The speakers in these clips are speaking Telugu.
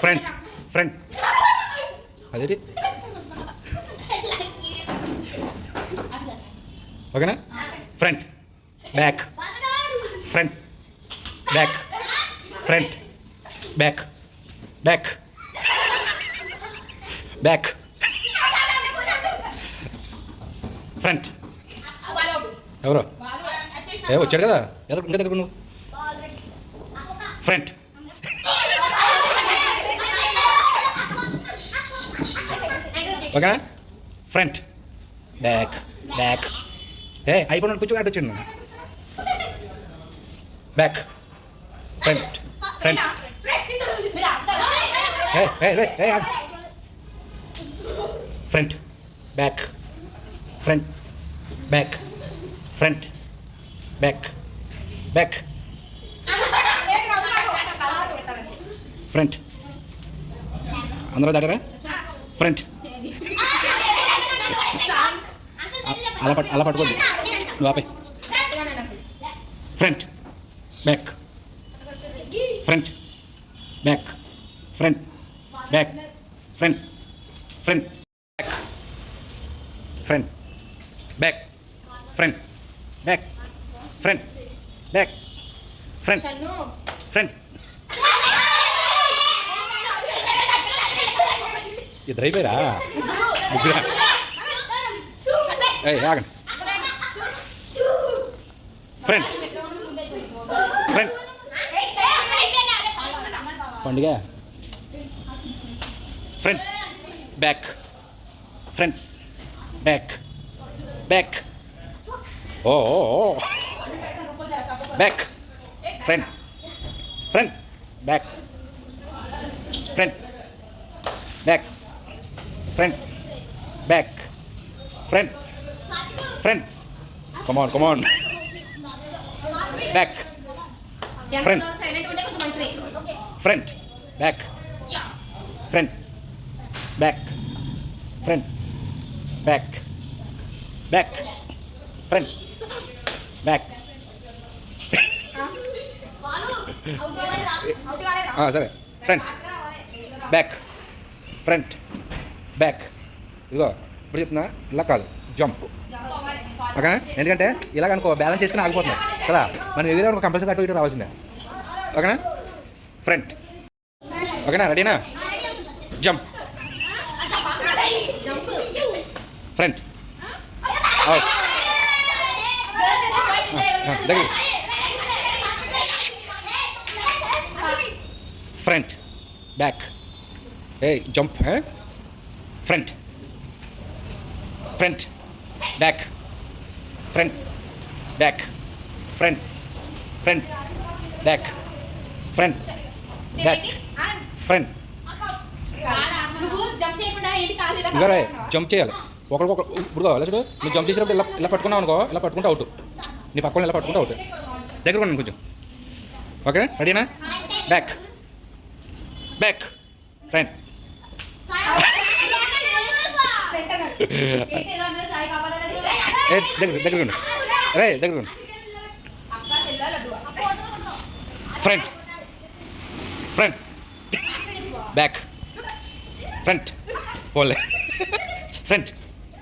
ఫ్రంట్ ఫ్రంట్ అదేంటి? ఓకేనా? Front back front back front back back back front ఎవరు? ఏ వచ్చాడు కదా? ఎక్కడ ఇంకా దగ్గర నువ్వు ఫ్రంట్ ఓకేనా ఫ్రంట్ బ్యాక్ బ్యాక్ ఏ అయిపోయినట్టు కూర్చో అటు వచ్చాను back front front. Front back front back front back back front అందరూ దాటారా? ఫ్రంట్ అలా పట్టు అలా పట్టుకోద్దు నువ్వు ఆపే front back front back front back front front back front back front back front back front front ఇద్దరు అయిపోయారా? ముగ్గురా. ఏ ఆగండి ఫ్రెండ్ ఫ్రెండ్ పండుగ? Friend back friend back back oh back friend friend back friend back friend back friend front come on come on back Friend. Front back front back front back back front back సరే ఫ్రంట్ బ్యాక్ ఫ్రంట్ బ్యాక్ ఇదిగో ఇప్పుడు చెప్తున్నా? ఇలా కాదు. జంప్ ఓకే ఎందుకంటే ఇలాగ అనుకో బ్యాలెన్స్ చేసుకుని ఆగిపోతున్నాం కదా? మనం ఎదురు ఒక కంపల్సరీ అటు ఇటు రావాల్సిందే. ఓకేనా? ఫ్రంట్ ఓకేనా? రెడీనా జంప్ ఫ్రంట్ దగ్గర ఫ్రంట్ బ్యాక్ ఏ jump front front back front back front front back front back front నువ్వు జంప్ చేయాలి. ఒకరికొకరు ఇప్పుడు ఇలా చూడు. నువ్వు జంప్ చేసినప్పుడు ఇలా ఇలా పట్టుకున్నావు అనుకో ఇలా పట్టుకుంటే అవుట్. నీ పక్కన ఇలా పట్టుకుంటే అవుట్. దగ్గర ఉన్నాను కొంచెం. ఓకే రెడీనా బ్యాక్ బ్యాక్ ఫ్రంట్ దగ్గర దగ్గర రే దగ్గర ఫ్రంట్ ఫ్రంట్ బ్యాక్ ఫ్రంట్ పోలే front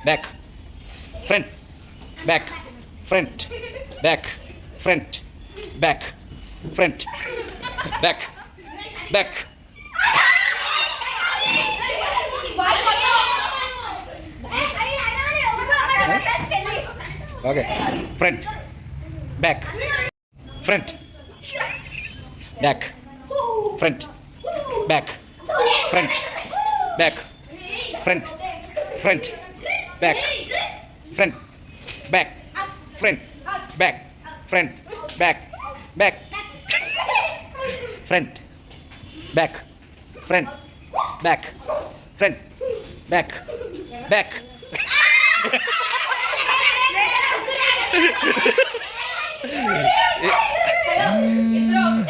back front back front back front back front back back okay front back front back front back front back front front back front back front back front back back front back front back front back back ఇద్దరు